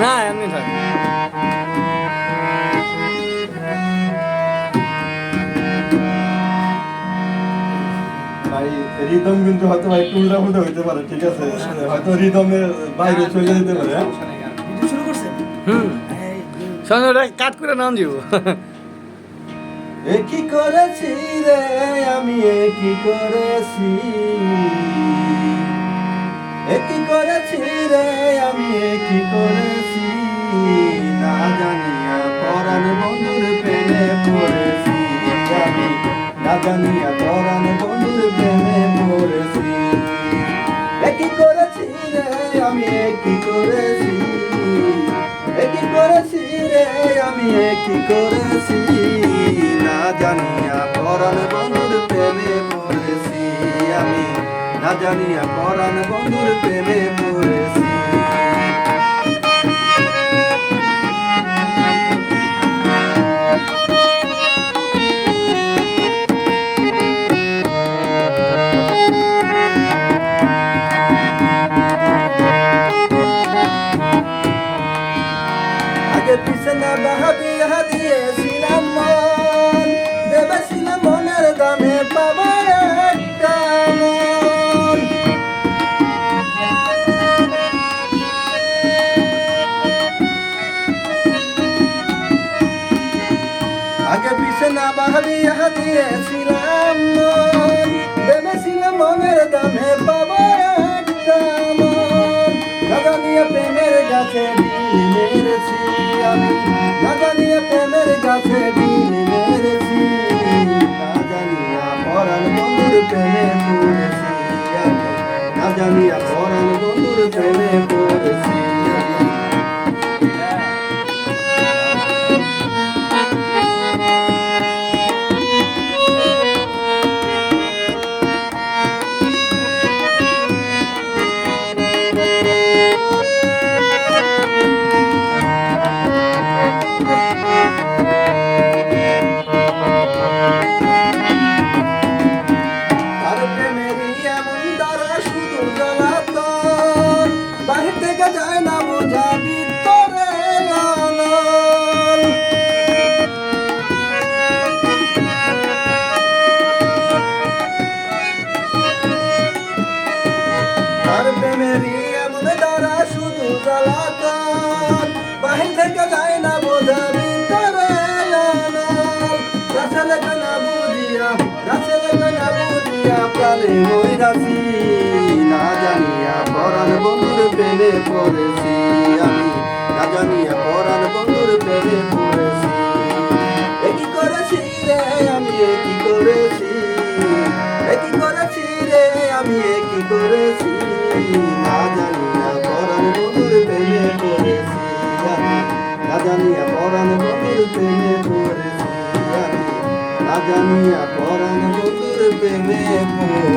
না এমনি থাক রিদম কিন্তু হয়তো ভাই একটু উল্টা হইতে পারে ঠিক আছে? হয়তো রিদমের বাইরে চলে যেতে পারে হ্যাঁ? শুরু করছে? হুম। কাট করে নাম দিব কি করেছি রে আমি কি করেছি। কি করেছি রে, আমি কি করেছি? না জানিয়া পরাণ বন্ধুর প্রেমে পড়েছি। আমি না জানিয়া পরাণ বন্ধুর প্রেমে পড়েছি। কি করেছি আমি কি করেছি? কি করেছি রে, আমি কি করেছি? না জানিয়া পরাণ বন্ধুর প্রেমে পড়েছি। না জানিয়া পরাণ বন্ধুর প্রেমে পড়েছি। আগে পিছে না বাহাবিয়া আগে পিছে না বাহাবিয়া দিয়েছিলাম মন ভেবেছিলাম মনের দামে পাবো একটা মন। দাদা নিয়ে প্রেমের গাছে মেরেছি আমি দাদা নিয়ে প্রেমের গাছে থেকে যায় না বোঝা ভিতরে তার প্রেমেরই বাহির থেকে যায় না বোঝা ভিতরে রাসেল না বুঝিয়া, রাসেল না বুঝিয়া প্রাণে করেছি না জানিয়া পরাণ বন্ধুর প্রেমে পড়েছি না জানিয়া পরাণ বন্ধুর প্রেমে পড়েছি না জানিয়া পরাণ বন্ধুর প্রেমে পড়েছি।